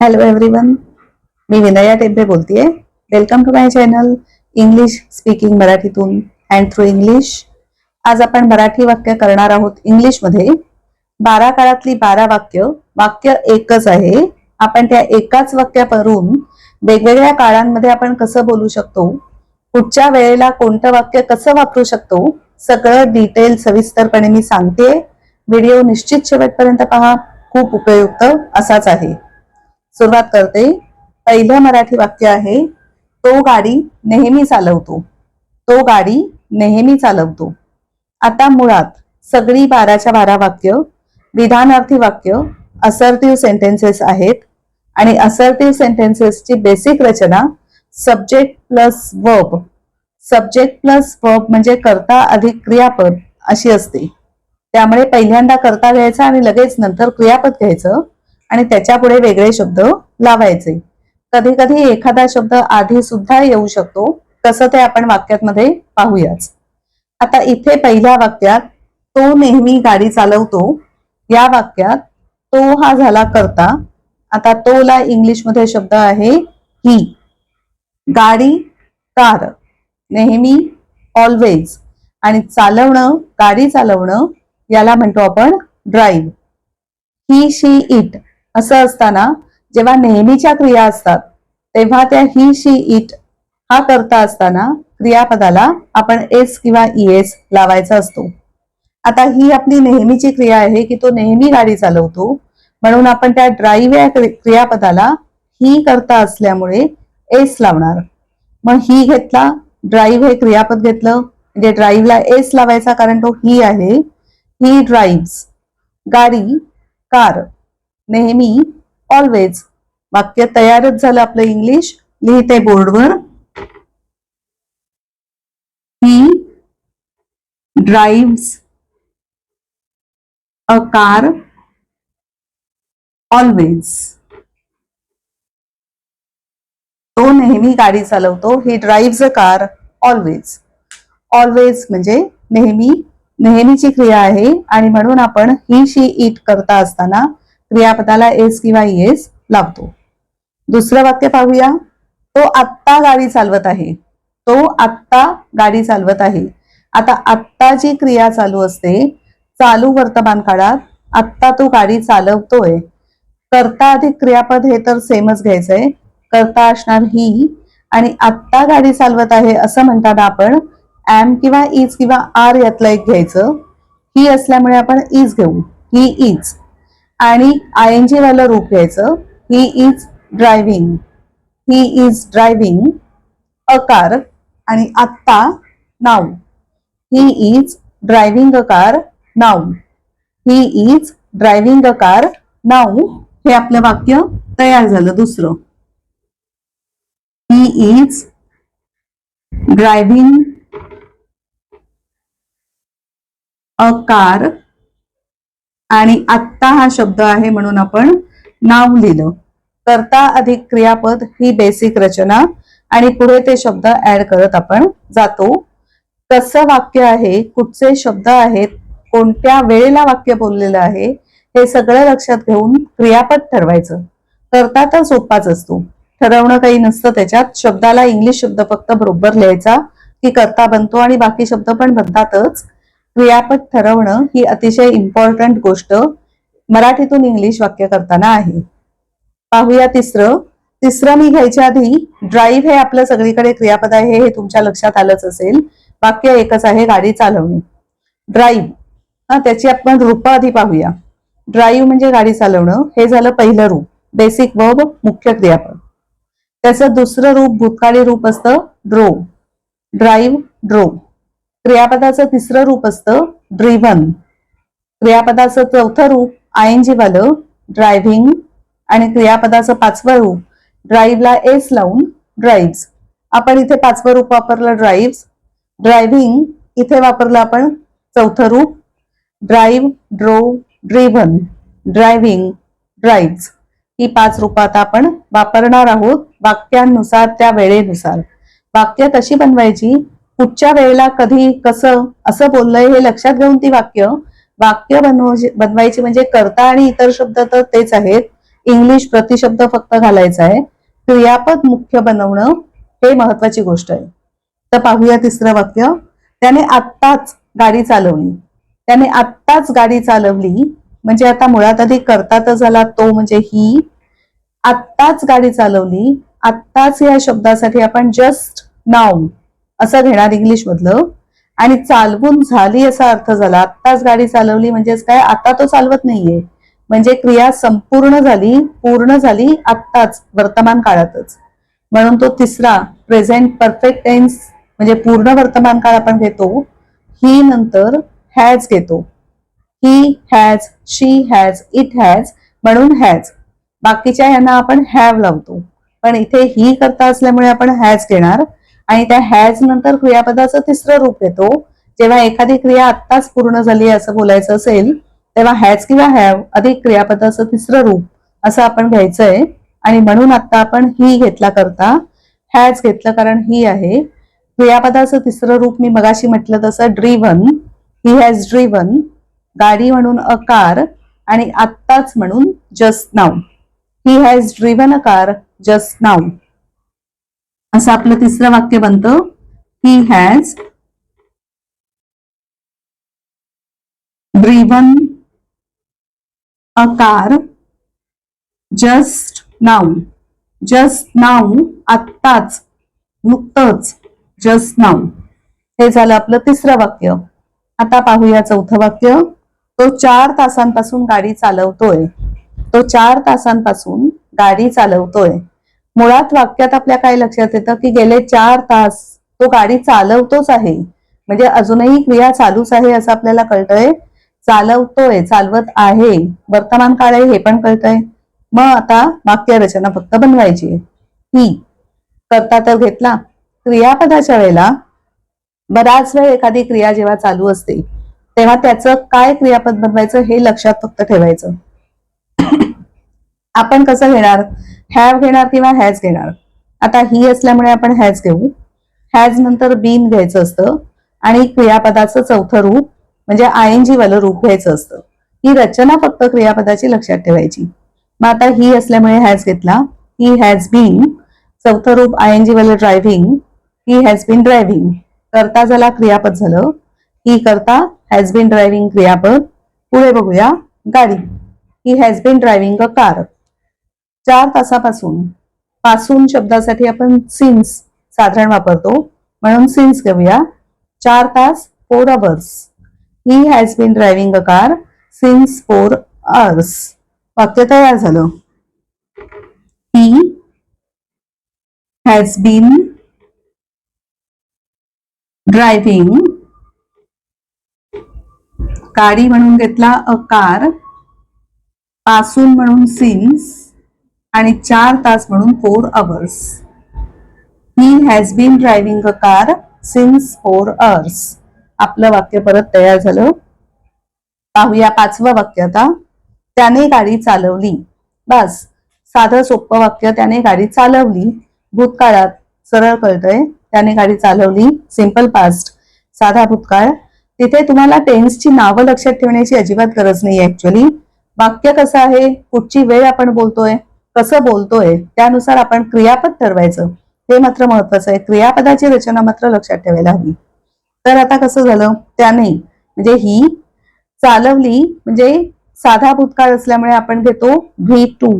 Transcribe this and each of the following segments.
Hello everyone मी विनया टेंबे बोलतेय. Welcome to my channel English speaking मराठीतून and through English आज आपण मराठी वाक्य करणार आहोत इंग्लिशमध्ये. बारा काळातली बारा वाक्य वाक्य एकच आहे. आपण त्या एकाच वाक्यावरून वेगवेगळ्या काळांमध्ये आपण कसं बोलू शकतो? कुठच्या वेळेला कोणतं वाक्य कसं वापरू शकतो? सगळं डिटेल सविस्तरपणे मी सांगते. व्हिडिओ निश्चित शेवटपर्यंत पहा. खूप उपयुक्त असाच आहे. सुरुवात करते. पहिलं मराठी वाक्य आहे तो गाडी नेहमी चालवतो. तो गाडी नेहमी चालवतो. आता मुळात सगळी बाराच्या बारा वाक्य विधानार्थी वाक्य असर्टिव्ह सेंटेन्सेस आहेत आणि असर्टिव्ह सेंटेन्सेसची बेसिक रचना subject plus verb subject plus verb म्हणजे कर्ता अधिक क्रियापद अशी असते. त्यामुळे पहिल्यांदा कर्ता घ्यायचा आणि लगेच नंतर क्रियापद घ्यायचं. आणि त्याच्या पुढे वेगळे शब्द लावायचे. कधी कधी एखादा शब्द आधी सुद्धा येऊ शकतो. तसं ते आपण वाक्यामध्ये पाहूयाच. आता इथे पहिल्या वाक्यात तो नेहमी गाडी चालवतो. या वाक्यात तो हा झाला करता. आता तोला इंग्लिशमध्ये शब्द आहे ही. गाडी कार. नेहमी ऑलवेज आणि चालवणं गाडी चालवणं याला म्हणतो आपण ड्राईव्ह ही शी इट असं असताना जेव्हा नेहमीच्या क्रिया असतात तेव्हा त्या ही शी इट हा करता असताना क्रियापदाला आपण एस किंवा एस लावायचा असतो. आता ही आपली नेहमीची क्रिया आहे की तो नेहमी गाडी चालवतो म्हणून आपण त्या ड्राईव्ह या क्रियापदाला ही करता असल्यामुळे एस लावणार. मग ही घेतला ड्राईव्ह हे क्रियापद घेतलं म्हणजे ड्राईव्हला एस लावायचा कारण तो ही आहे. ही ड्राईव्ह गाडी कार नेहमी ऑलवेज वाक्य तयारच झालं आपलं इंग्लिश लिहिते बोर्डवर. He drive a car always तो नेहमी गाडी चालवतो. He drive a car always always म्हणजे नेहमी. नेहमीची क्रिया आहे. आणि म्हणून आपण ही शी इट करता असताना क्रियापदाला एस किंवा एस लावतो. दुसरं वाक्य पाहूया. तो आत्ता गाडी चालवत आहे. तो आत्ता गाडी चालवत आहे. आता आत्ता जी क्रिया चालू असते चालू वर्तमान काळात आत्ता तो गाडी चालवतोय. करता अधिक क्रियापद हे तर सेमच घ्यायचंय. करता असणार ही आणि आत्ता गाडी चालवत आहे असं म्हणताना आपण एम किंवा इज किंवा आर यातलं एक घ्यायचं. ही असल्यामुळे आपण इज घेऊ. ही इज आणि आय एन जी वाला रूप घ्यायचं. He is driving he is driving a car आणि आत्ता नाव he is driving a car now he is driving a car नाव हे आपलं वाक्य तयार झालं दुसरं. He is driving a car आणि आत्ता हा शब्द आहे म्हणून आपण नाव लिहिलं. करता अधिक क्रियापद ही बेसिक रचना. आणि पुढे ते शब्द ऍड करत आपण जातो. कसं वाक्य आहे कुठचे शब्द आहेत कोणत्या वेळेला वाक्य बोललेलं आहे हे सगळं लक्षात घेऊन क्रियापद ठरवायचं. करता तर सोपाच असतो. ठरवणं काही नसतं त्याच्यात. शब्दाला इंग्लिश शब्द फक्त बरोबर लिहायचा की करता बनतो आणि बाकी शब्द पण बनतातच. क्रियापद ठरवणं ही अतिशय इम्पॉर्टंट गोष्ट मराठीतून इंग्लिश वाक्य करताना आहे. पाहूया तिसरं. तिसरं मी घ्यायच्या आधी ड्राईव्ह हे आपलं सगळीकडे क्रियापद आहे हे तुमच्या लक्षात आलंच असेल. वाक्य एकच आहे गाडी चालवणे. ड्राईव्ह हा त्याची आपण रूप आधी पाहूया. ड्राईव्ह म्हणजे गाडी चालवणं. हे झालं पहिलं रूप. बेसिक वर्ब मुख्य क्रियापद. त्याचं दुसरं रूप भूतकाळी रूप असतं ड्रो ड्राईव्ह ड्रो क्रियापदाचं तिसरं रूप असतं ड्रिव्हन क्रियापदाचं चौथं रूप आयएनजी वालं ड्रायव्हिंग आणि क्रियापदाचं पाचवं रूप ड्राईव्हला एस लावून ड्राईव्ह आपण इथे पाचवं रूप वापरलं ड्राईव्ह ड्रायव्हिंग इथे वापरलं आपण चौथं रूप. Drive drove driven driving drive ही पाच रूप आता आपण वापरणार आहोत वाक्यांनुसार त्या वेळेनुसार. वाक्य कशी बनवायची? कुठच्या वेळेला कधी कसं असं बोललंय हे लक्षात घेऊन ती वाक्य वाक्य बनव बनवायची म्हणजे करता आणि इतर शब्द तर तेच आहेत. इंग्लिश प्रतिशब्द फक्त घालायचा आहे. क्रियापद मुख्य बनवणं हे महत्वाची गोष्ट आहे. तर पाहूया तिसरं वाक्य. त्याने आत्ताच गाडी चालवली. त्याने आत्ताच गाडी चालवली म्हणजे आता मुळात आधी करता तर झाला तो म्हणजे ही. आत्ताच गाडी चालवली आत्ताच या शब्दासाठी आपण जस्ट नाव असं घेणार इंग्लिश मधलं. आणि चालवून झाली असा अर्थ झाला. आत्ताच गाडी चालवली म्हणजेच काय? आता तो चालवत नाहीये. म्हणजे क्रिया संपूर्ण झाली पूर्ण झाली आत्ताच वर्तमान काळातच. म्हणून तो तिसरा प्रेझेंट परफेक्ट टेन्स म्हणजे पूर्ण वर्तमान काळ आपण घेतो ही नंतर हॅज घेतो. He has she has it has म्हणून हॅज बाकीच्या यांना आपण हॅव लावतो. पण इथे ही करता असल्यामुळे आपण हॅज घेणार. आणि त्या हॅज नंतर क्रियापदाचं तिसरं रूप येतो. जेव्हा एखादी क्रिया आत्ताच पूर्ण झाली असं बोलायचं असेल तेव्हा हॅज किंवा हॅव अधिक क्रियापदाचं तिसरं रूप असं आपण घ्यायचंय. आणि म्हणून आता आपण ही घेतला करता. हॅज घेतलं कारण ही आहे. क्रियापदाचं तिसरं रूप मी मगाशी म्हटलं तसं ड्रीवन ही हॅज ड्रीवन गाडी म्हणून अ कार आणि आत्ताच म्हणून just now he has driven a car just नाव असं आपलं तिसरं वाक्य बनतं. He has driven a car just now just नाव आत्ताच नुकतंच जस्ट नाऊ हे झालं आपलं तिसरं वाक्य. आता पाहूया चौथं वाक्य. तो चार तासांपासून गाडी चालवतोय. तो चार तासांपासून गाडी चालवतोय. मुळात वाक्यात आपल्या काय लक्षात येतं की गेले चार तास तो गाडी चालवतोच आहे. म्हणजे अजूनही क्रिया चालूच आहे असं आपल्याला कळतंय. चालवतोय चालवत आहे. वर्तमान काळ आहे हे पण कळतंय. मग आता वाक्य रचना फक्त बनवायची आहे. ही करता तर घेतला. क्रियापदाच्या वेळेला बराच वेळ एखादी क्रिया जेव्हा चालू असते तेव्हा त्याचं काय क्रियापद बनवायचं हे लक्षात फक्त ठेवायचं. आपण कसं घेणार? हॅव घेणार किंवा हॅज घेणार? आता ही असल्यामुळे आपण हॅज घेऊ. हॅज नंतर बीन घ्यायचं असतं. आणि क्रियापदाचं चौथं रूप म्हणजे आय एन जी वालं रूप घ्यायचं असतं. ही रचना फक्त क्रियापदाची लक्षात ठेवायची. मग आता ही असल्यामुळे हॅज घेतला. ही हॅज बीन चौथं रूप आय एन जी वालं driving he has been driving करता झाला क्रियापद झालं. ही करता हॅज बीन ड्रायव्हिंग क्रियापद. पुढे बघूया. गाडी. He has been driving a car चार तासापासून पासून शब्दासाठी आपण सिन्स साधारण वापरतो. म्हणून सिन्स घेऊया. चार तास four hours he has been driving a car since four hours वाक्य तयार झालं. ही हॅज बीन ड्रायव्हिंग गाडी म्हणून घेतला अ कारपासून म्हणून सिन्स आणि चार तास म्हणून four hours he has been driving a car since four hours आपलं वाक्य परत तयार झालं. पाहूया पाचवं वाक्य आता. त्याने गाडी चालवली. बस. साधं सोपं वाक्य. त्याने गाडी चालवली. भूतकाळात सरळ कळतंय. त्याने गाडी चालवली. सिंपल पास्ट साधा भूतकाळ. तिथे तुम्हाला टेन्सची नावं लक्षात ठेवण्याची अजिबात गरज नाही ऍक्च्युअली वाक्य कसं आहे? कुठची वेळ आपण बोलतोय. कसं बोलतोय त्यानुसार आपण क्रियापद ठरवायचं. हे मात्र महत्वाचं आहे. क्रियापदाची रचना मात्र लक्षात ठेवायला हवी. तर आता कसं झालं? त्याने म्हणजे ही चालवली म्हणजे साधा भूतकाळ असल्यामुळे आपण घेतो व्ही टू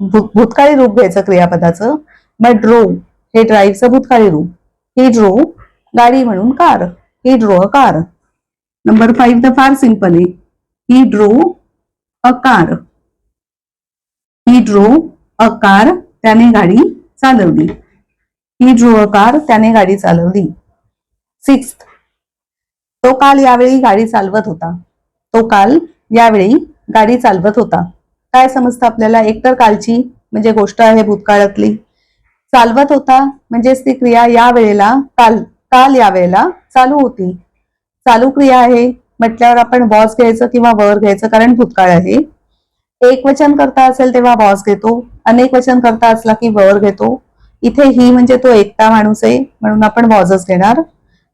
भूतकाळी रूप घ्यायचं क्रियापदाचं. मग ड्रो हे ड्राईव्हचं भूतकाळी रूप. ही ड्रो गाडी म्हणून car he drove a car number five तर फार सिंपल आहे. He drove a car he drove a car त्याने गाडी चालवली. ही ड्रो अ कार त्याने गाडी चालवली. सिक्स तो काल यावेळी गाडी चालवत होता. तो काल यावेळी गाडी चालवत होता. काय समजतं आपल्याला? एकतर कालची म्हणजे गोष्ट आहे भूतकाळातली. चालवत होता म्हणजेच ती क्रिया या वेळेला काल काल या वेळेला चालू होती. चालू क्रिया आहे म्हटल्यावर आपण वॉज घ्यायचं किंवा वर घ्यायचं? कारण भूतकाळ आहे. एक वचन करता असेल तेव्हा बॉस घेतो. अनेक वचन करता असला की वर घेतो. इथे ही म्हणजे तो एकटा माणूस आहे म्हणून आपण वॉजच घेणार.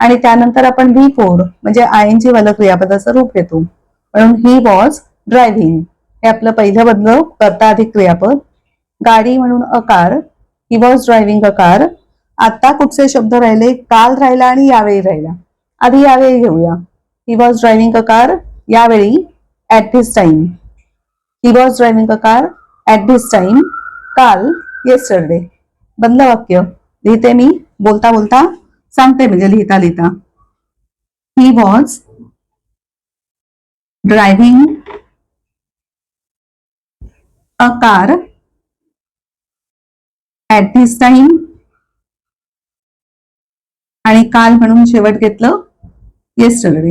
आणि त्यानंतर आपण व्ही फोर म्हणजे आय एन जी वाला क्रियापदाचं रूप घेतो. म्हणून ही वॉज ड्रायव्हिंग हे आपलं पहिलं बदल करता अधिक क्रियापद. गाडी म्हणून a car he was driving a car. Car आता कुठचे शब्द राहिले? काल राहिला आणि यावेळी राहिला. आधी यावेळी घेऊया. He was driving a car car यावेळी at this time he was driving a car at this time काल येस्टरडे बदल वाक्य. लिहिते मी. बोलता बोलता सांगते म्हणजे लिहिता लिहिता. He was driving a car at this time आणि काल म्हणून शेवट घेतलं yesterday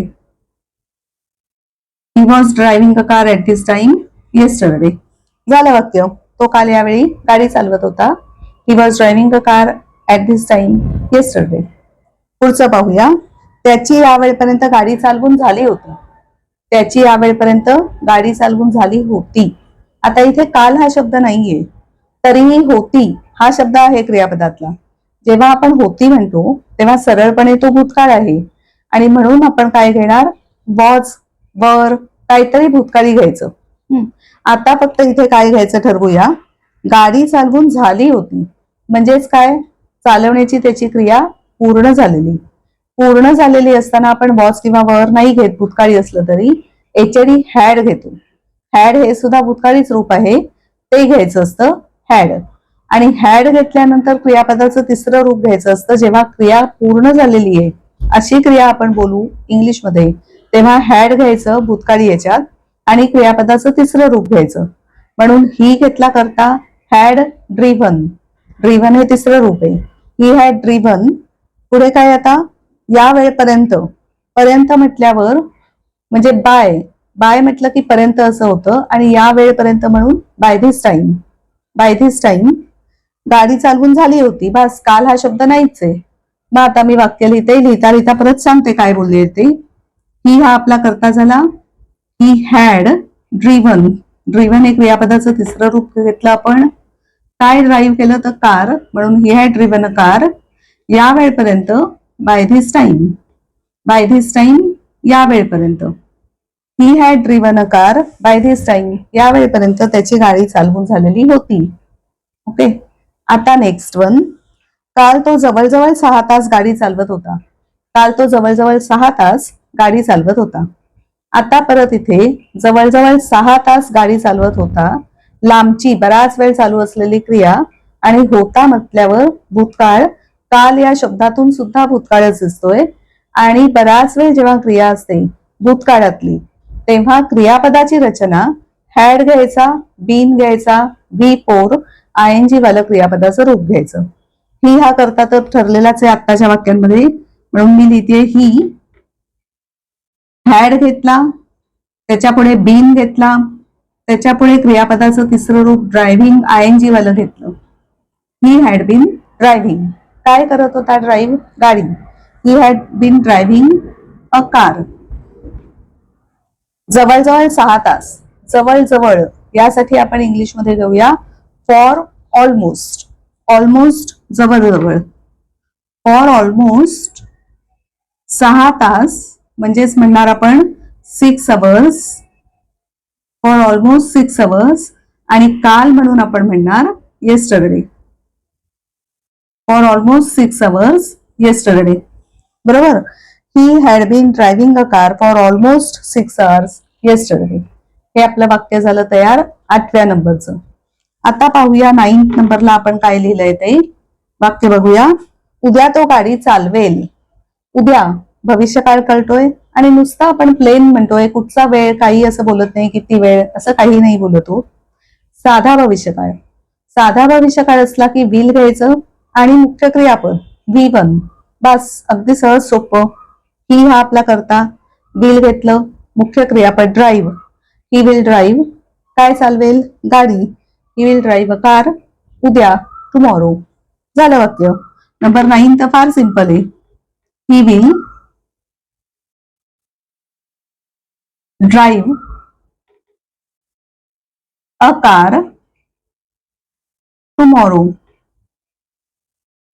he was driving a car at this time yesterday झालं वाक्य. तो काल यावेळी गाडी चालवत होता. He was driving a car at this time yesterday पुढचं पाहूया. त्याची यावेळपर्यंत गाडी चालवून झाली होती. त्याची यावेळपर्यंत गाडी चालवून झाली होती. आता इथे काल हा शब्द नाहीये. तरीही होती हा शब्द आहे क्रियापदातला. जेव्हा आपण होती म्हणतो तेव्हा सरळपणे तो भूतकाळ आहे. आणि म्हणून आपण काय घेणार? वॉज वर काहीतरी भूतकाळी घ्यायचं. आता फक्त इथे काय घ्यायचं ठरवूया? गाडी चालवून झाली होती. म्हणजेच काय? चालवण्याची त्याची क्रिया पूर्ण झालेली. पूर्ण झालेली असताना आपण बॉस किंवा वर नाही घेत भूतकाळी असलं तरी. एचडी हॅड घेतो. हॅड हे सुद्धा भूतकाळीच रूप आहे. ते घ्यायचं असतं हॅड आणि हॅड घेतल्यानंतर क्रियापदाचं तिसरं रूप घ्यायचं असतं जेव्हा क्रिया पूर्ण झालेली आहे. अशी क्रिया आपण बोलू इंग्लिशमध्ये. तेव्हा हॅड घ्यायचं भूतकाळी याच्यात. आणि क्रियापदाचं तिसरं रूप घ्यायचं. म्हणून ही घेतला करता हॅड ड्रिव्हन ड्रिव्हन हे तिसरं रूप आहे. ही हॅड ड्रिव्हन पुढे काय आता? या वेळेपर्यंत. पर्यंत म्हटल्यावर म्हणजे बाय बाय म्हटलं की पर्यंत असं होतं. आणि या वेळेपर्यंत म्हणून by this time by this time गाडी चालवून झाली होती. बस काल हा शब्द नाहीच आहे. मग आता मी वाक्य लिहिते. लिहिता लिहिता परत सांगते काय बोलली ते ही हा आपला करता झाला ही हॅड ड्रिव्हन ड्रिव्हन एक क्रियापदाचं तिसरं रूप घेतलं आपण. काय ड्राईव्ह केलं तर कार म्हणून he had driven a car या वेळपर्यंत by this time by this time या वेळपर्यंत. He had driven a car by this time या वेळपर्यंत त्याची गाडी चालवून झालेली होती. ओके आता नेक्स्ट वन काल तो जवळजवळ सहा तास गाडी चालवत होता. काल तो जवळजवळ सहा तास गाडी चालवत होता. आता परत इथे जवळजवळ सहा तास गाडी चालवत होता. लांबची बराच वेळ चालू असलेली क्रिया आणि होता म्हटल्यावर भूतकाळ काल या शब्दातून सुद्धा भूतकाळच दिसतोय. आणि बराच वेळ जेव्हा क्रिया असते भूतकाळातली तेव्हा क्रियापदाची रचना हॅड घ्यायचा बीन घ्यायचा V four I N G क्रियापदाचं रूप घ्यायचं. ही हा करता तर ठरलेलाच आहे आत्ताच्या वाक्यांमध्ये. म्हणून मी लिहिते ही. हॅड घेतला त्याच्यापुढे बीन घेतला त्याच्यापुढे क्रियापदाचं तिसरं रूप ड्रायव्हिंग आय एन जी वालं घेतलं. ही हॅड बीन ड्रायव्हिंग काय करत होता ड्राईव्ह गाडी. He had been driving a car जवळजवळ सहा तास. जवळजवळ. यासाठी आपण इंग्लिशमध्ये घेऊया. फॉर ऑलमोस्ट ऑलमोस्ट जवळजवळ. फॉर ऑलमोस्ट सहा तास म्हणजेच म्हणणार आपण six hours for almost six hours आणि काल म्हणून आपण म्हणणार yesterday for almost six hours yesterday बरोबर? He had been driving a car for almost six hours yesterday हे आपलं वाक्य झालं तयार आठव्या नंबरचं. आता पाहूया नाईन्थ नंबरला आपण काय लिहिलंय ते. वाक्य बघूया. उद्या तो गाडी चालवेल. उद्या भविष्यकाळ कळतोय आणि नुसता आपण प्लेन म्हणतोय कुठचा वेळ काही असं बोलत नाही किती वेळ असं काही नाही बोलतो हो. साधा भविष्यकाळ. साधा भविष्यकाळ असला की व्हील घ्यायचं आणि मुख्य क्रियापद व्ही वन बस अगदी सहज सोपं. ही हा आपला करता. व्हील घेतलं मुख्य क्रियापद ड्राईव्ह ही विल ड्राईव्ह काय चालवेल? गाडी. ही विल ड्राईव्ह कार उद्या टुमॉरो झालं वाक्य. नंबर नाईन तर फार सिंपल आहे. He will drive a car tomorrow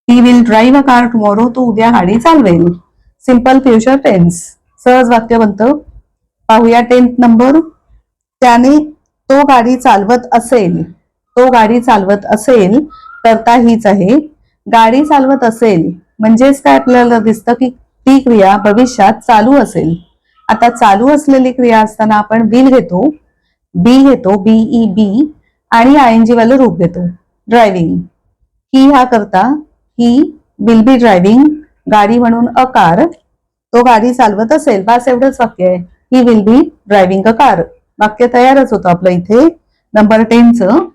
he will drive a car tomorrow तो उद्या गाडी चालवेल. सिंपल फ्युचर टेन्स सहज वाक्य बनतं. पाहूया टेन्थ नंबर त्याने तो गाडी चालवत असेल तो गाडी चालवत असेल करता हीच आहे. गाडी चालवत असेल म्हणजेच काय आपल्याला दिसतं की ती क्रिया भविष्यात चालू असेल. आता चालू असलेली क्रिया असताना आपण विल घेतो. बी घेतो बीई बी आणि आय एन जी वालं रूप घेतो. ड्रायव्हिंग ही हा करता ही विल बी ड्रायव्हिंग गाडी म्हणून अ कार तो गाडी चालवत असेल बस एवढंच वाक्य आहे. He will be driving a car वाक्य तयारच होतं आपलं इथे. Number टेनचं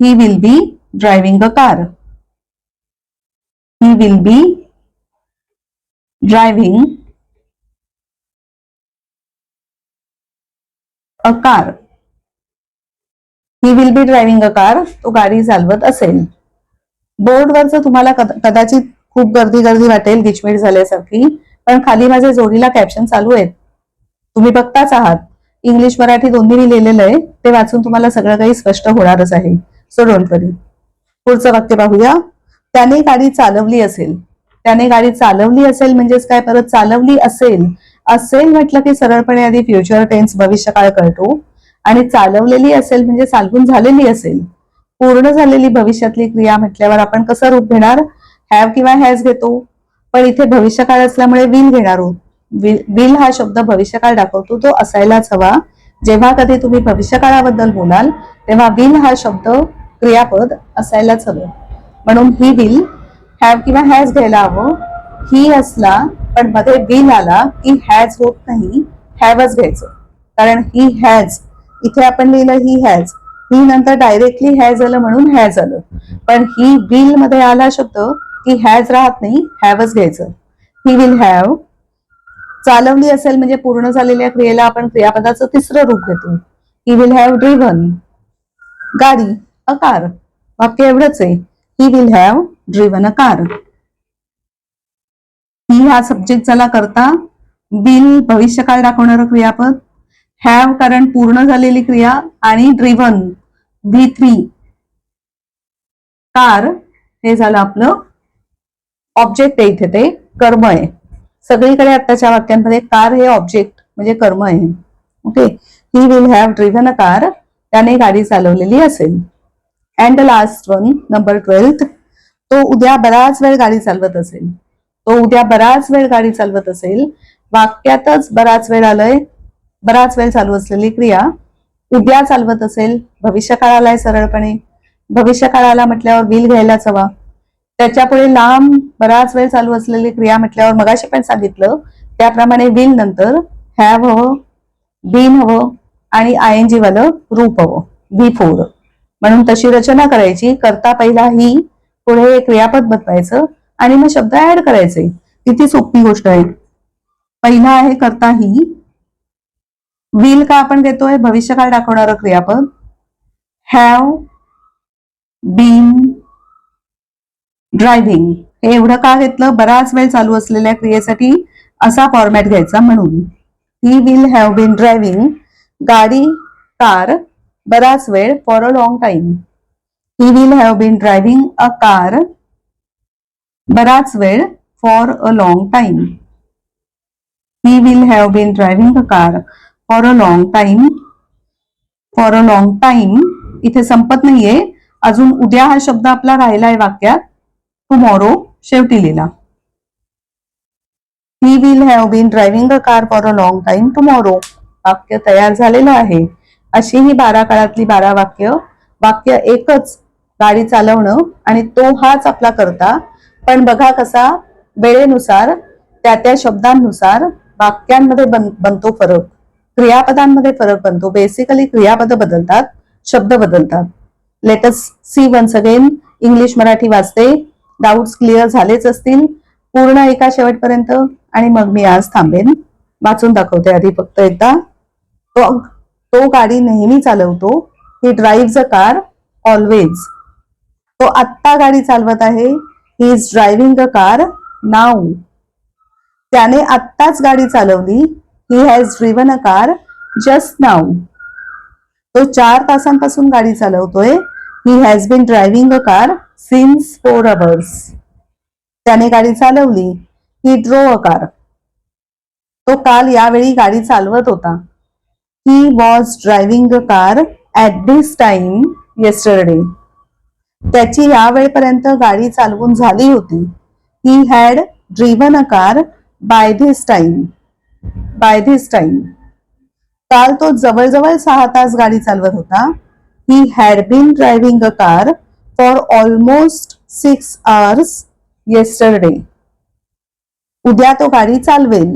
he will be driving a car he will be driving a car he will be driving a car तो गाडी चालवत असेल. बोर्डवरचं तुम्हाला कदाचित खूप गर्दी गर्दी वाटेल गिचमिट झाल्यासारखी पण खाली माझे जोडीला कॅप्शन चालू आहेत. तुम्ही बघताच आहात. इंग्लिश मराठी दोन्ही मी लिहिलेलं आहे. ते वाचून तुम्हाला सगळं काही स्पष्ट होणारच आहे. सो डोंट वरी पुढचं वाक्य पाहूया. त्याने गाडी चालवली असेल. त्याने गाडी चालवली असेल म्हणजेच काय? परत चालवली असेल. असेल म्हटलं की सरळपणे आधी फ्युचर टेन्स भविष्यकाळ कळतो. आणि चालवलेली असेल म्हणजे चालवून झालेली असेल. पूर्ण झालेली भविष्यातली क्रिया म्हटल्यावर आपण कसं रूप घेणार? हॅव किंवा हॅज घेतो. पण इथे भविष्यकाळ असल्यामुळे विल घेणार विल हा शब्द भविष्यकाळ दाखवतो. तो असायलाच हवा. जेव्हा कधी तुम्ही भविष्यकाळाबद्दल बोलाल तेव्हा विल हा शब्द क्रियापद असायलाच हवं. म्हणून ही विल हॅव किंवा हॅज घ्यायला हवं. ही असला पण मध्ये विल आला की हॅज होत नाही हॅवच घ्यायचं. कारण ही हॅज इथे आपण लिहिलं ही हॅज ही नंतर डायरेक्टली हॅज आलं म्हणून हॅज आलं. पण ही विलमध्ये आला शब्द की हॅज राहत नाही हॅवच घ्यायचं. ही विल हॅव चालवली असेल म्हणजे पूर्ण झालेल्या क्रियेला आपण क्रियापदाचं तिसरं रूप घेतो. ही विल हॅव ड्रिव्हन गाडी अ कार वाक्य एवढंच आहे. He will have driven a car he हा सब्जेक्ट झाला करता बिल भविष्यकाळ दाखवणारं क्रियापद. हॅव कारण पूर्ण झालेली क्रिया आणि ड्रिव्हन व्ही थ्री कार हे झालं आपलं ऑब्जेक्ट आहे इथे ते कर्म आहे. सगळीकडे आत्ताच्या वाक्यांमध्ये कार हे ऑब्जेक्ट म्हणजे कर्म आहे. Okay he will have driven a car त्याने गाडी चालवलेली असेल. And the last one number twelfth तो उद्या बराच वेळ गाडी चालवत असेल. तो उद्या बराच वेळ गाडी चालवत असेल. वाक्यातच बराच वेळ आलंय बराच वेळ चालू असलेली क्रिया उद्या चालवत असेल भविष्यकाळाला आहे सरळपणे. भविष्यकाळाला म्हटल्यावर बिल घ्यायलाच हवा. त्याच्यापुढे लांब बराच वेळ चालू असलेली क्रिया म्हटल्यावर मगाशी पण सांगितलं त्याप्रमाणे बिल नंतर हॅव हवं बीन हवं आणि आय एन जी वालं रूप हवं बी फोर. म्हणून तशी रचना करायची करता पहिला ही पुढे क्रियापद बनवायचं आणि मग शब्द ऍड करायचे. किती सोपी गोष्ट आहे. पहिला आहे करता ही. विल का आपण घेतोय भविष्यकाळ दाखवणारं क्रियापद. हॅव बीन ड्रायव्हिंग हे एवढं का घेतलं? बराच वेळ चालू असलेल्या क्रियेसाठी असा फॉर्मॅट घ्यायचा म्हणून. He will have been driving गाडी कार बराच वेळ for a long time he will have been driving a car बराच वेळ for a long time he will have been driving a car for a long time for a long time इथे संपत नाहीये. अजून उद्या हा शब्द आपला राहिलाय वाक्यात. टुमॉरो शेवटी लिहिला. He will have been driving a car for a long time tomorrow वाक्य तयार झालेलं आहे. अशी ही बारा काळातली बारा वाक्य. वाक्य एकच. गाडी चालवणं आणि तो हाच आपला करता. पण बघा कसा वेळेनुसार त्या त्या शब्दांनुसार वाक्यांमध्ये बन बनतो फरक. क्रियापदांमध्ये फरक बनतो. बेसिकली क्रियापद बदलतात शब्द बदलतात. Let's see once again English Marathi वाचते. डाऊट्स क्लिअर झालेच असतील. पूर्ण एका शेवटपर्यंत आणि मग मी आज थांबेन. वाचून दाखवते आधी फक्त एकदा. तो तो गाडी नेहमी चालवतो. He drive a car always तो आत्ता गाडी चालवत आहे. He is driving a car now त्याने आत्ताच गाडी चालवली. He has driven a car just now तो चार तासांपासून गाडी चालवतोय. He has been driving a car since four hours त्याने गाडी चालवली. ही ड्रो अ कार तो काल यावेळी गाडी चालवत होता. He was driving a car at this time yesterday त्याची या वेळपर्यंत गाडी चालवून झाली होती. He had driven a car by this time by this time काल तो जवळजवळ सहा तास गाडी चालवत होता. He had been driving a car for almost six hours yesterday उद्या तो गाडी चालवेल.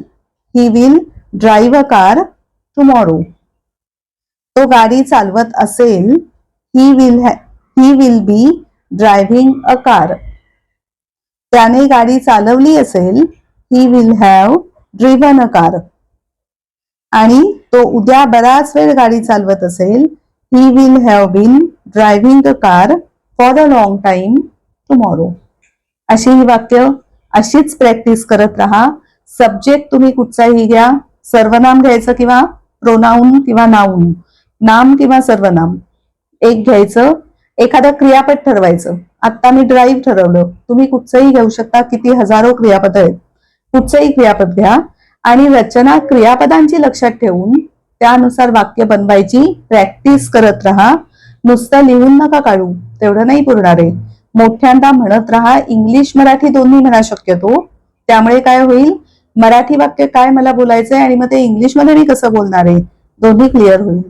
He will drive a car tomorrow तो गाडी चालवत असेल he will he will be driving a car त्याने गाडी चालवली असेल he will have driven a car आणि तो उद्या बराच वेळ गाडी चालवत असेल he will have been driving a car for a long time tomorrow अशी ही वाक्य अशीच प्रॅक्टिस करत राहा. सब्जेक्ट तुम्ही कुठचाही घ्या. सर्वनाम घ्यायचं किंवा प्रोनाऊन किंवा नाऊन नाम किंवा सर्वनाम. एक घ्यायचं एखादं क्रियापद ठरवायचं. आता मी ड्राईव्ह ठरवलं. तुम्ही कुठचंही घेऊ शकता. किती हजारो क्रियापद आहेत. कुठचंही क्रियापद घ्या. आणि रचना क्रियापदांची लक्षात ठेवून त्यानुसार वाक्य बनवायची प्रॅक्टिस करत राहा. नुसतं लिहून नका काढू. तेवढं नाही पुरणार. आहे मोठ्यांदा म्हणत राहा. इंग्लिश मराठी दोन्ही म्हणा शक्यतो. त्यामुळे काय होईल? मराठी वाक्य काय मला बोलायचंय आणि मग ते इंग्लिशमध्ये मी कसं बोलणार? आहे दोन्ही क्लिअर होईल.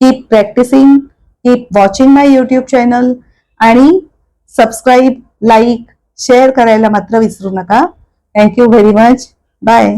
Keep practising keep watching my YouTube channel आणि सबस्क्राईब लाईक शेअर करायला मात्र विसरू नका. Thank you very much bye